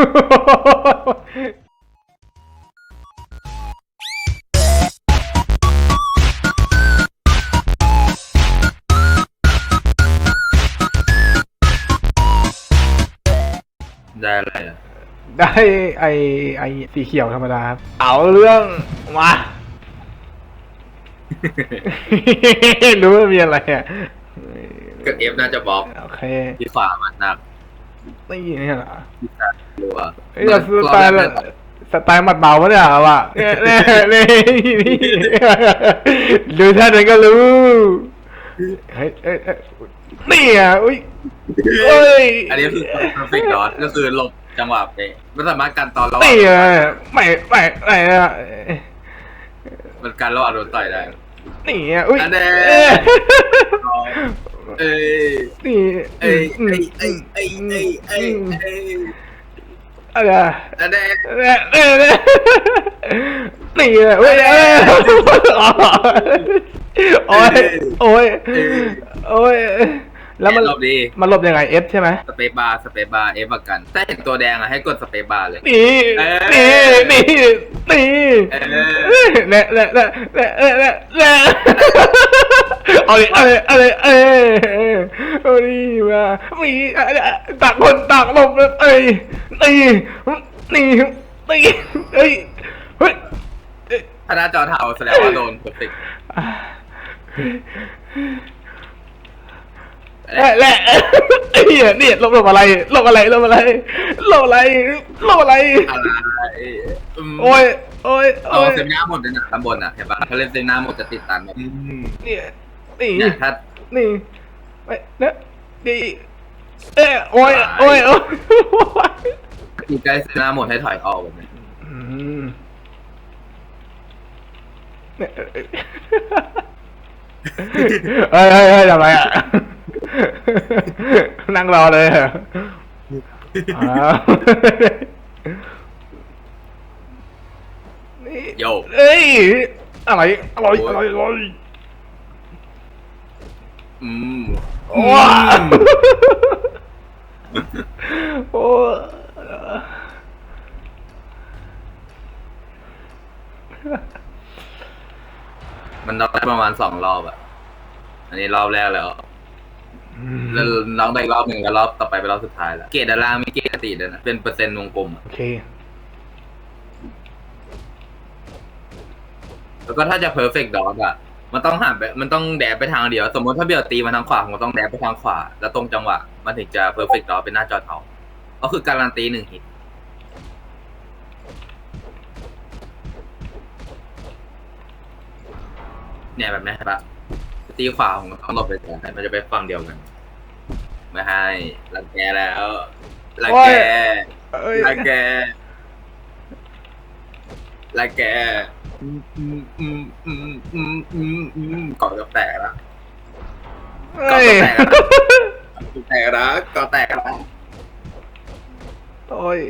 ได้อะไรอะ ได้ไอไอสีเขียวธรรมดาครับเอาเรื่องมา รู้ว่ามีอะไรอะก็เอฟน่าจะบล็อกโอเคที่ฝามันหนัก นี่เนี่ยเหรอ ที่ตา รัวเอ้ยแต่สไตล์สไตล์หมัดเบาปะเนี่ยว่ะเนี่ยเนี่ยเนี่ยนี่ดูท่านั้นก็รู้เฮ้ยเอ้ยเอ้ยนี่อะอุ้ยเอ้ยอันนี้คือ perfect dot ก็คือหลบจังหวะไปมันสามารถกันตอนระหว่างนี่อะไม่ไม่ไม่อะมันกันระหว่างโดนต่อยได้นี่อะอุ้ยอันเด้เอ้ยเอ้ยนี่เอ้ยเอ้ยเอ้ยเอ้ยเอ้ย เอ้ยเอ้ยอะไรอะอันเด้เนี่ยเนี่ยเนี่ยนี่อะเว้ยเอ้ยโอ้ยโอ้ยโอ้ย แล้วมันหลบดีมันหลบยังไง F ใช่ไหมสเปซบาร์สเปซบาร์เอฟกัน ถ้าเห็นตัวแดงอะให้กดสเปซบาร์เลยนี่เอ้นี่ยนี่นี่เอเนี่ยเนี่ยเนี่ยเนี่ยเนี่ยเนี่ยเนี่ยเอาเลยเอาเลยเอาเลยเอ้ยเอาดิมามีต่างคนต่างหลบเลยเอ้ยนี่นี่นี่เอ้ยเฮ้ยถ้าหน้าจอเทาแสดงว่าโดน perfect แหละ แหละไอ้เหี้ยเนี่ยลบลบอะไรลบอะไรลบอะไรลบอะไรลบอะไร อะไรมโอ้ยโอ้ยเอาโอ้ยเซมหน้าหมดเลยนะตำบลอะเห็นปะถ้าเล่นเซมหน้าหมดจะติดตันแบบเนี่ยนี่เนี่ยถ้านี่ไปนะนี่เอ้ยโอ้ยโอ้ยโอ้ยอยู่ใกล้เซมหน้าหมดให้ถอยออกแบบนี้อืมเนี่ยเฮ้ยเฮ้ยเฮ้ยทำไมอะ นั่งรอเลยเหรออ้าวนี่โยเอ้ยอะไรอร่อยอร่อยอร่อยอืมว้าโอ้มันน็อกได้ประมาณสองรอบอะอันนี้รอบแรกแล้ว แล้วน้องได้อีกรอบหนึ่งแล้วรอบต่อไปเป็นรอบสุดท้ายแล้วเกรดด้านล่างมีเกรดปกติด้วยนะเป็นเปอร์เซ็นต์วงกลมอะโอเค แล้วก็ถ้าจะ perfect dot อะมันต้องหันไปมันต้องแดบไปทางเดียว สมมติถ้าเบียดตีมาทางขวาผมต้องแดบไปทางขวา แล้วตรงจังหวะ มันถึงจะ perfect dot เป็นหน้าจอเทาก็คือการันตีหนึ่งฮิตเนี่ยแบบนี้ใช่ปะ ตีขวาผมก็ต้องหลบไปแต่มันจะไปฝั่งเดียวกันไม่ให้รังแกแล้วรังแกเอ้ยรังแกรังแกอืมอืมอืมอืมอืมอืมอืมเกาะกับแตกแล้วเอ้ยแตกแล้วเกาะแตกแล้วโอ้ย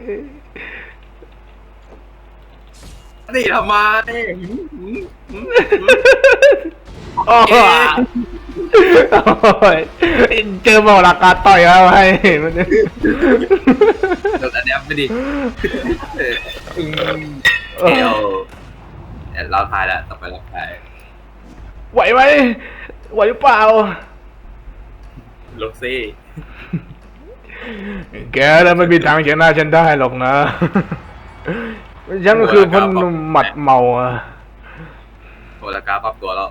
นี่ทำไม โอ้ยโอ้ยเจอบอกหลักการต่อยเอาให้มันเดี๋ยวอันเนี้ยไม่ดีอืมเดี๋ยวเดี๋ยวเราทายแล้วต่อไปเราทายไหวไหมไหวหรือเปล่าลูกซี่แกแล้วไม่มีทางชนะฉันได้หรอกนะฉันก็คือพนหนุ่มหมัดเมาอะโอลากาปรับตัวแล้ว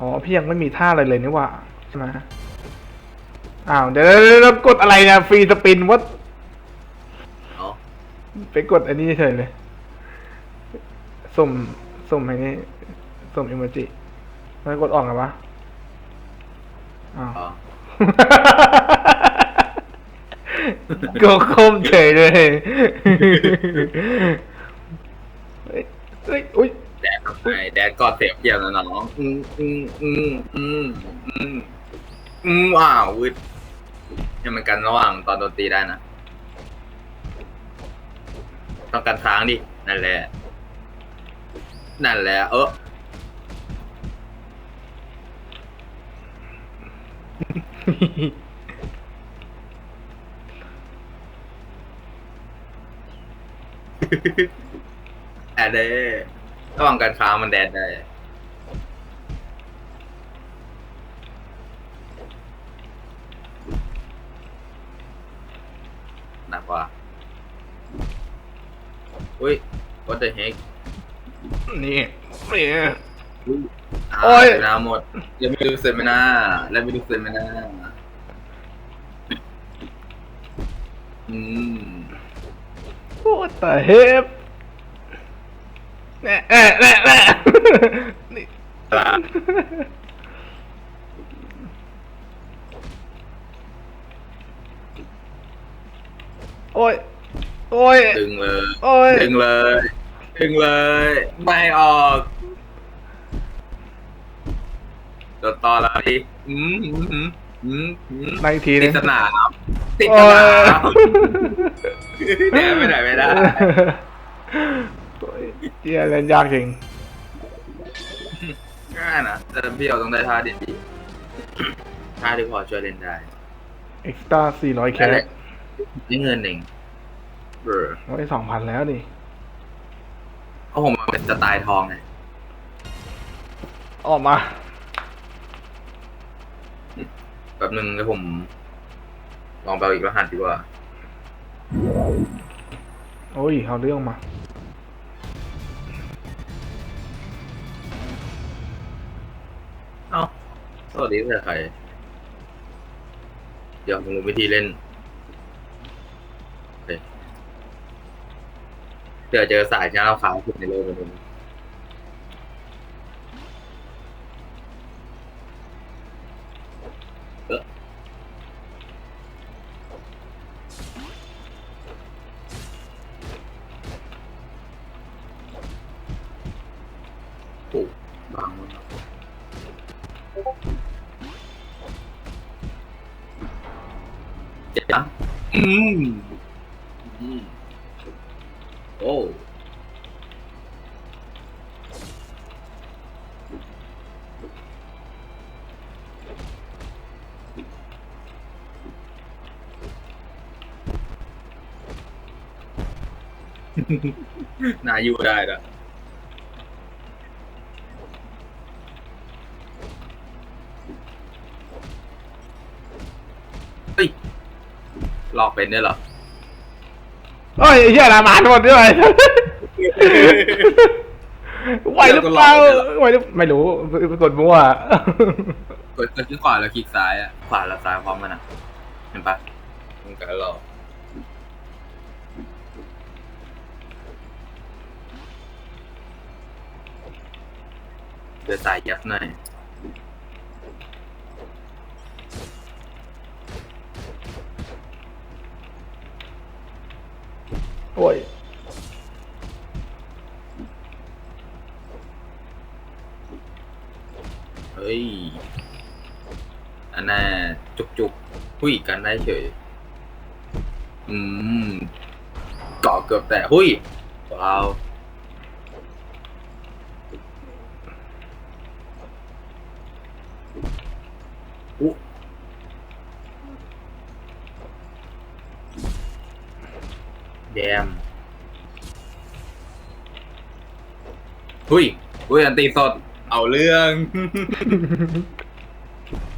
อ๋อพี่ยังไม่มีท่าอะไรเลยนี่ว่าใช่ไหมอ้าวเดี๋ยวเดี๋ยวเดี๋ยวกดอะไรเนี่ยฟรีสปินวัดไปกดอันนี้เฉยเลยสุ่มสุ่มไอ้นี่สุ่มอิโมจิแล้วกดออกไงวะอ้าวอ๋อก็คมเฉยเลยเฮ้ยเฮ้ยอุ้ย ไงแดดกอดเสียเกี่ยวนะน้องอืมอืมอืมอืมอืมอืมว้าววืดให้มันกันระหว่างตอนโดนตีได้นะต้องกันค้างดิ นั่นแหละ นั่นแหละ เออแอดเด้ ระหว่างการค้ามันแดดได้ หนักกว่า อุ้ย what the heck นี่นี่อ่าโอ้ยเสร็จนาหมดยังไม่ดูเซมินาแล้วไม่ดูเซมินาอืมโอ้ แต่เฮฟแน่แน่แน่แน่นี่ละโอ้ย โอ้ย ดึงเลย โอ้ย ดึงเลย ดึงเลย ไม่ออกโดนต่อแล้วดิอืมอืมอืมอืมอืมมาอีกทีตินึดงสนามติดโอ้สยนามเดี๋ยวไปไหนไม่ได้โอ้ย เหี้ยเล่นยากจริงง่ายนะแต่พี่เราต้องได้ท่าดีๆท่าที่พอช่วยเล่นได้เอ็กซ์ตร้าสี่ร้อยแคนั่นแหสละนี่เงินเองเออโอ้ยสองพันแล้วนี่เพราะผมมันเป็นสไตล์ทองไงออกมาแป๊บนึงเดี๋ยวผม ลองไปเอาอีกรหัสดีกว่า โอ้ยเอาเรื่องมา สวัสดีเพื่อใครเดี๋ยวผมรู้วิธีเล่นเดี๋ยวเจอสายชาเราขาวสุดในโลกเลยเออโอ้บาง เจ็บนะอืมอืมโอ้น่าอยู่ได้ละเฮ้ยห ลอกเป็นด้วยเหรอโอ้ยไอ้เหี้ยละหมานหมดด้วยไหวหรือเปล่าไหวหรือไม่รู้ไปกดมั่ว กดกดที่ขวาแล้วคลิกซ้ายอะขวาแล้วซ้ายพร้อมกันอะเห็นปะมันก็รอเดี๋ยวสายยับหน่อย โอ้ยเฮ้ย อันน่ะจุกจุกหุยกันได้เฉย อืมเกาะเกือบแต่หุยว้าวอุ๊ แดมหุยหุยอันตีสด เอาเรื่อง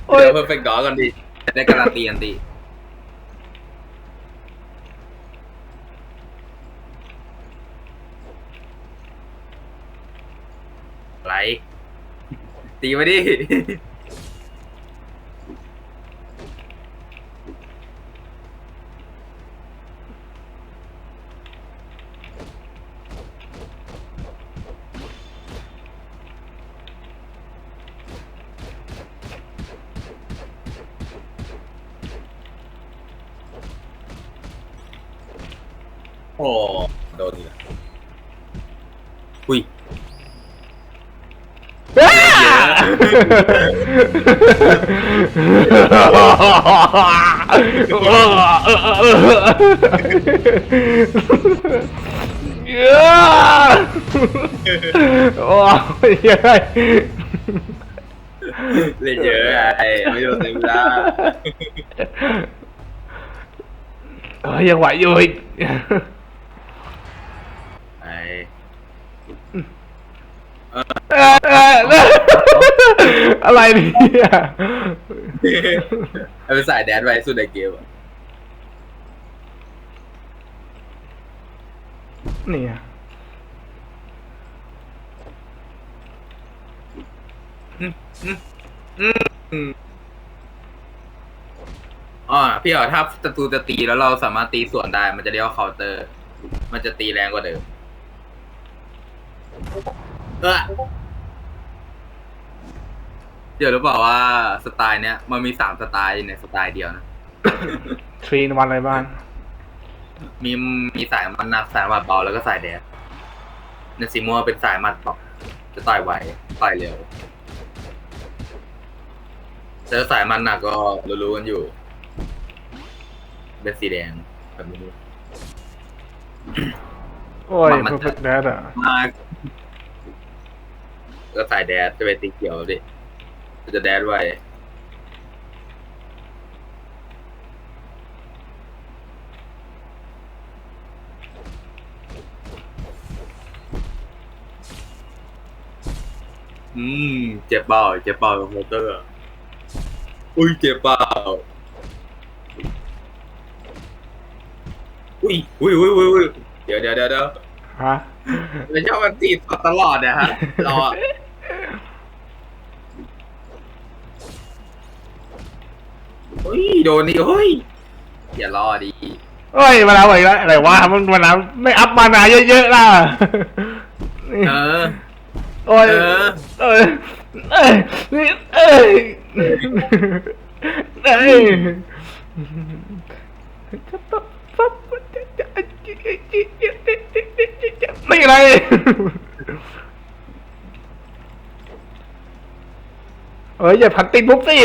โอ้ยเดี๋ยวเพอร์เฟกต์ดอกันดิได้การันตีอันตีไรตีมาดิ โอ้โดนอีกแล้วหุยโอ้ยเฮ้ยเล่นเยอะไอ้ไม่โดนเต็มได้เอ้ยยังไหวอยู่อีก เอ่อเอ่อเอ่ออะไรเนี่ยเอาไปใส่แดนไว้สุดในเกมอะนี่ไงอ๋อพี่อ๋อถ้าศัตรูจะตีแล้วเราสามารถตีสวนได้ มันจะเรียกว่าเคาน์เตอร์ มันจะตีแรงกว่าเดิมเออ เดี๋ยวรู้เปล่าว่าสไตล์เนี้ยมันมีสามสไตล์ในสไตล์เดียวนะ ทรีนวันอะไรบ้าง มีมีสายมันหนักสายหมัดเบาแล้วก็สายแดดในสีม่วงเป็นสายหมัดเบาจะต่อยไวต่อยเร็วแต่สายมันหนักก็รู้ๆกันอยู่ เป็นสีแดงแบบนี้ โอ้ย มันเพอร์เฟกต์แดดอะ มากก็สายแดดจะเป็นสีเขียวดิ จะแดดไวอืม เจ็บเบาเจ็บเบากับมอเตอร์ อุ้ย เจ็บเบาอุ้ยอุ้ยอุ้ยอุ้ยอุ้ยเดี๋ยวเดี๋ยวเดี๋ยวเดี๋ยวฮะ ไม่ชอบมันตีตลอดเนี่ยฮะเราอะ เฮ้ยโดนนี่เฮ้ยอย่ารอดีเอ้ยมาแล้วอีกแล้วอะไรวะมันมาแล้วไม่อัพมานาเยอะๆล่ะนี่เออ โอ้ยเออ เอ้ยเอ้ยนี่เอ้ยเอ้ยไม่อะไร เอ้ยอย่าผันติดปุ๊บสิ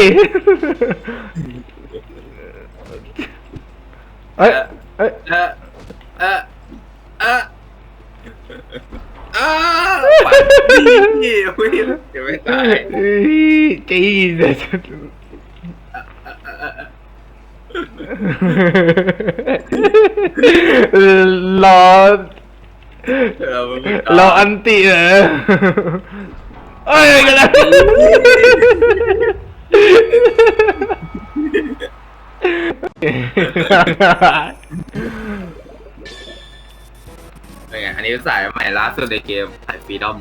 เอ้ยเอ้ยเออเออเออเออปัดดีเฮ้ยเดี๋ยวไม่ตายจีรอเออมึงไม่ตายรออันติเหรอ เอ้ยกันแล้วเป็นไงอันนี้สายใหม่ล่าสุดในเกมสายฟรีดอม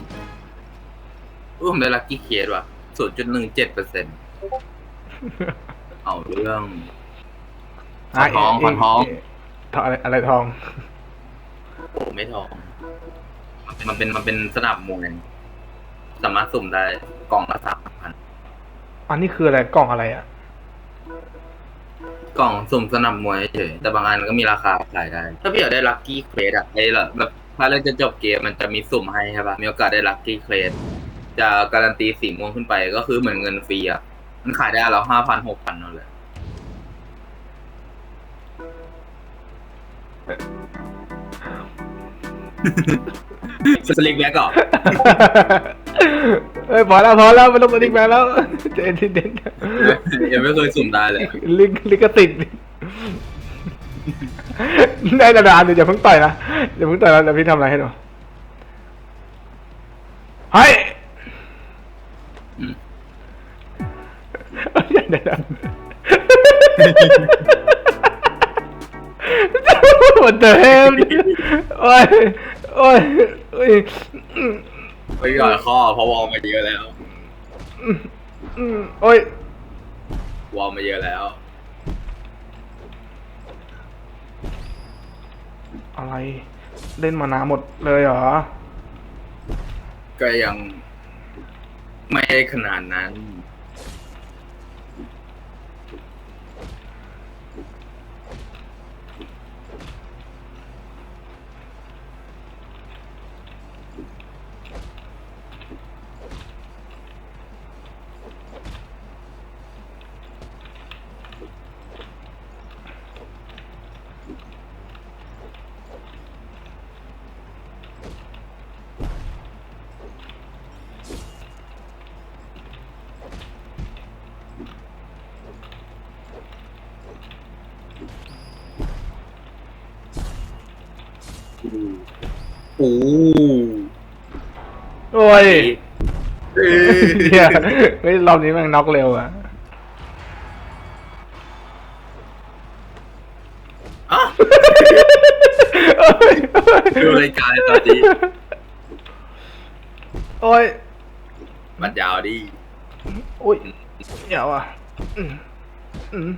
อุ้มได้ลัคกี้เคสว่ะศูนย์จุดหนึ่งเจ็ดเปอร์เซ็นต์เอาเรื่องขอทองขอทองทองอะไรอะไรทองโอ้ไม่ทอง มันเป็นมันเป็นสนับมวย สามารถสุ่มได้กล่องละสามพันอันนี้คืออะไรกล่องอะไรอะ กล่องสุ่มสนับมวยเฉยแต่บางอันก็มีราคาขายได้ ถ้าพี่อยากได้ลัคกี้เคสอะไอ้ละแบบถ้าเราจะจบเกมมันจะมีสุ่มให้ใช่ปะมีโอกาสได้ลัคกี้เคสจะการันตีสีม่วงขึ้นไปก็คือเหมือนเงินฟรีอะมันขายได้แล้วห้าพันหกพันนั่นแหละ สลิกแบ็กก่อนเอ้ยพอแล้วพอแล้วไม่ต้องมาดิกแมนแล้วเจนเด่นยังไม่เคยสุ่มได้เลย ลิงลิกติดได้นานๆเดี๋ยวอย่าเพิ่งต่อยนะอย่าเพิ่งต่อยนะเดี๋ยวพี่ทำอะไรให้ดูเฮ้ยอืมเดี๋ยวเดี๋ยวเดี๋ยววันเดิมโอ้ยโอ้ย โอ้ยไปก่อนข้อเพราะวอลมาเยอะแล้ว อืมโอ้ยวอลมาเยอะแล้ว อะไร เล่นมานาหมดเลยเหรอ ก็ยัง ไม่ได้ขนาดนั้น โอ้โอ้ยอันนี้เอ้ยเหี้ยเฮ้ยรอบนี้แม่งน็อกเร็วอะอ้าวเอ้ยดูรายการตอนนี้โอ้ย มันยาวดิโอ้ยเดี๋ยวอะอืมอืม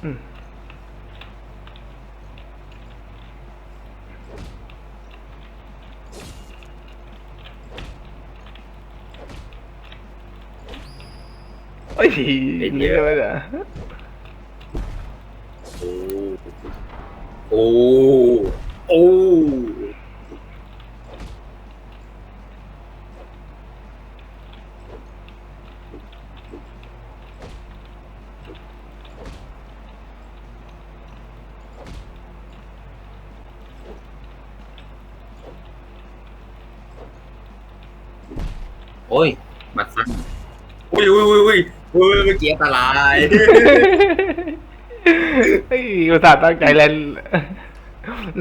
โอ้ยอืมโอ้ยนี่เลยเหรอโอ้ โอ้ โอ้โอ้ยมาสั้นอุ้ยอุ้ยอุ้ยอุ้ยอุ้ยเมื่อกี้อันตรายเฮ้ยอุตส่าห์ตั้งใจเล่น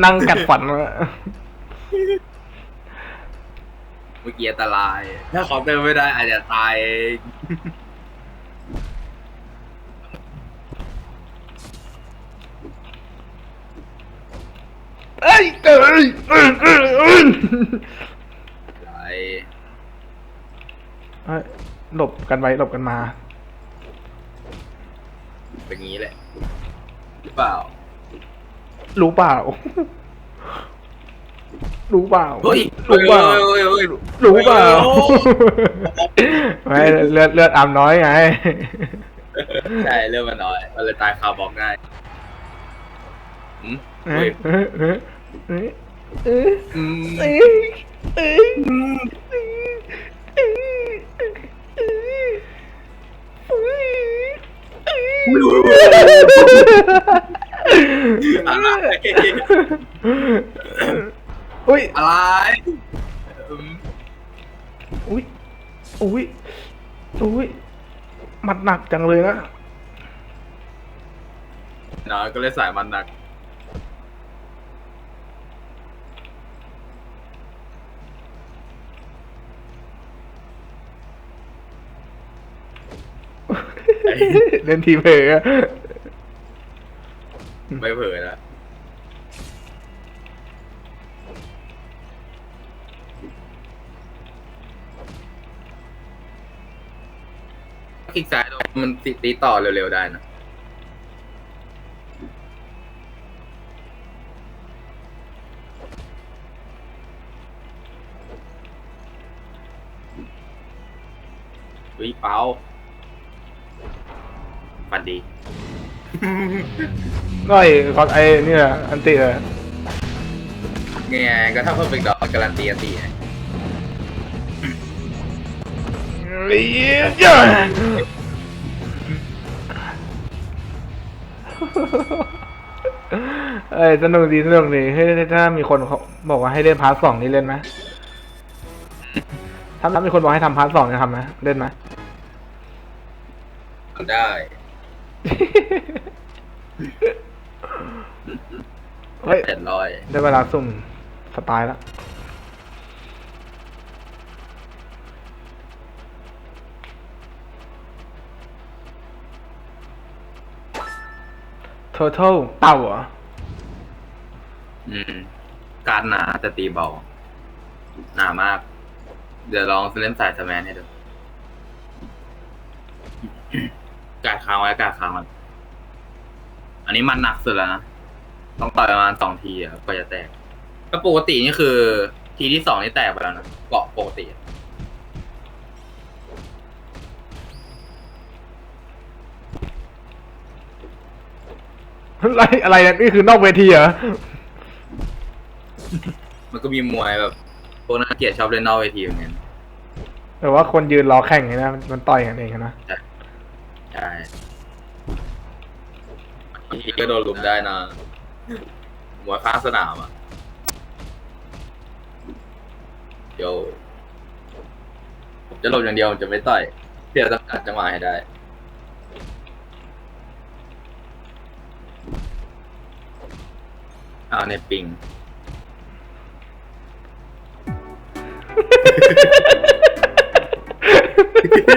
นั่งกัดฝันมาเมื่อกี้อันตราย ถ้าขอเติมไม่ได้อาจจะตายเองเอ้ยเอ้ยเอ้ยเอ้ยเอ้ยไรเอ้ยหลบกันไว้หลบกันมา เป็นงี้แหละ หรือเปล่า รู้เปล่า รู้เปล่า เฮ้ยรู้เปล่า เฮ้ยเฮ้ยเฮ้ย รู้เปล่าเฮ้ยไม่เลือดเลือดอามน้อยไง ใช่เรื่องมันน้อยมันเลยตายคาบอกง่ายหืมเอ้เฮ้ยยเอ้ยเอ้ยเอ้ยเอ้ยอืมเอ้ยเอ้ยเอ้ยเอ้ยเอะไรอุ้ยอะไรอุ้ยอุ้ยอุ้ยมัดหนักจังเลยนะนะก็เลยสายมันหนัก เล่นทีเพย์อะไม่เผลอนะคลิกซ้ายมันตีต่อเร็วๆได้นะวิเปา ฟันดี น้อยก็ไอ้เนี่ยอันติเลยไงก็ถ้าเพิ่มเป็นดอกการันตีอันตีไงเลียเอ้ยสนุกดีสนุกดีเฮ้ยถ้ามีคนเขาบอกว่าให้เล่นพาร์ทสองนี่เล่นไหมถ้าถ้ามีคนบอกให้ทำพาร์ทสองจะทำไหมเล่นไหมทำได้ เฮ้ย เจ็ดร้อยได้เวลาสุ่มสไตล์แล้ว total เต่าเหรอ อืม การหนาแต่ตีเบา หนามาก เดี๋ยวลองเล่นสายสแมนให้ดู กาดค้างไว้กาดค้างไว้อันนี้มันหนักสุดแล้วนะต้องต่อยประมาณสองทีอะกว่าจะแตกก็ปกตินี่คือ ทีที่สองนี่แตกไปแล้วนะเกาะปกติอะอะไรอะไรเนี่ยนี่คือนอกเวทีเหรอมันก็มีมวยแบบพวกนักเกียรติชอบเล่นนอกเวทีเหมือนกันแต่ว่าคนยืนรอแข่งไงนะมันมันต่อยกันเองนะ ใทีก็โดนลุมได้นะหัวยข้างสนามอะเดี๋ยวผมจะหลบอย่างเดียวจะไม่ต่อยเพื่อจำกัดจังหวะให้ได้เอาในปิง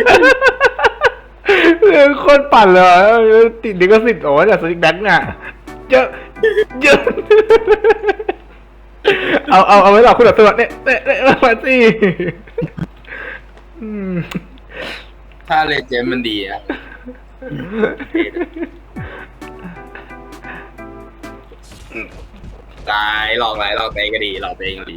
Ha! คนปั่นเลยอะติดดิก็สิทธิ์โอ้ยแต่สติกแบ็กน่ะเยอะเยอะเอาเอาเอาไว้หรอคุณอัศวรเนี่ยเนี่ยเนี่ยมาสิอืมถ้าเลเจนด์มันดีอะ ตายหลอกไรหลอกไปก็ดีหลอกไปเองก็ดี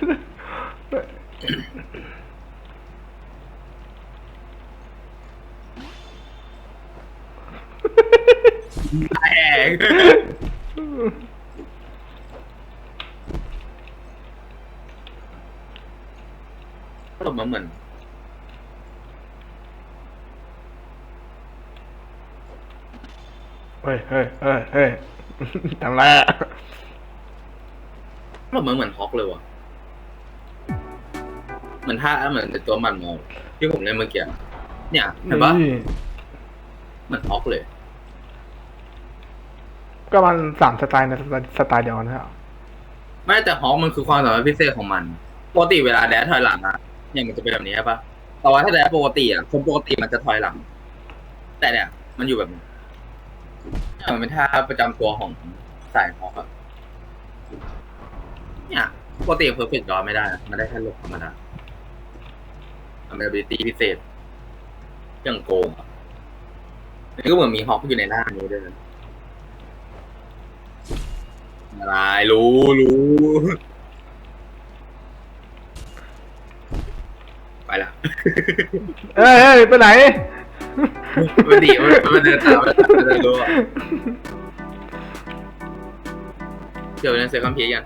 เฮ้ยเฮ้ยเฮ้ยเฮ้ยทำไรอะตบมาเหมือนฮอกเลยว่ะเหมือนท่าเหมือนในตัวมันมองที่ผมเล่นเมื่อกี้เนี่ยเห็นปะนี่เหมือนฮอกเลย ก็มันสามสไตล์ในสไตล์เดียวกันนะครับไม่แต่ฮอกมันคือความสามารถพิเศษของมันปกติเวลาแดดถอยหลังอะเนี่ยมันจะเป็นแบบนี้ใช่ปะแต่ว่าถ้าแดดปกติอะคนปกติมันจะถอยหลัง แต่เนี่ย มันอยู่แบบนี้เนี่ย มันเป็นท่าประจำตัวของสายฮอกอะเนี่ยปกติเพอร์เฟกต์ดอไม่ได้นะมันได้แค่ลบธรรมดามันเป็น ability พิเศษอย่างโกงอะนี่ก็เหมือนมีฮอกอยู่ในหน้านี้ด้วยนะอะไรรู้รู้ไปละ เอ้ยเอ้ยไปไหน มันดีมันมันเดินตามมันมันเดินรู้อะเดี๋ยวเล่นเซคัมเพีกัน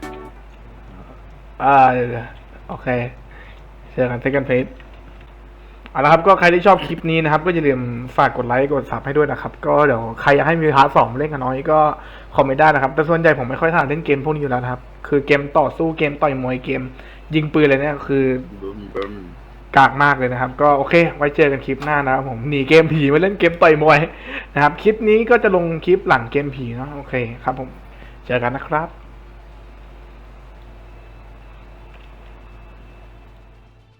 อ่าเดี๋ยวเดี๋ยวโอเคเจอกันเซกันเพจเอาละครับก็ใครที่ชอบคลิปนี้นะครับ ก็อย่าลืมฝากกดไลค์กดซับให้ด้วยนะครับ ก็เดี๋ยวใครอยากให้มีพาร์ทสองเล่นกับน้อยก็คอมเมนต์ได้นะครับ แต่ส่วนใหญ่ผมไม่ค่อยถนัดเล่นเกมพวกนี้อยู่แล้วนะครับ คือเกมต่อสู้เกมต่อยมวยเกม ยิงปืนอะไรเนี่ยคือ บึ้มบึ้ม กากมากเลยนะครับ ก็โอเค ไว้เจอกันคลิปหน้านะครับผมหนีเกมผีมาเล่นเกมต่อยมวยนะครับ คลิปนี้ก็จะลงคลิปหลังเกมผีเนาะโอเคครับผม เจอกันนะครับ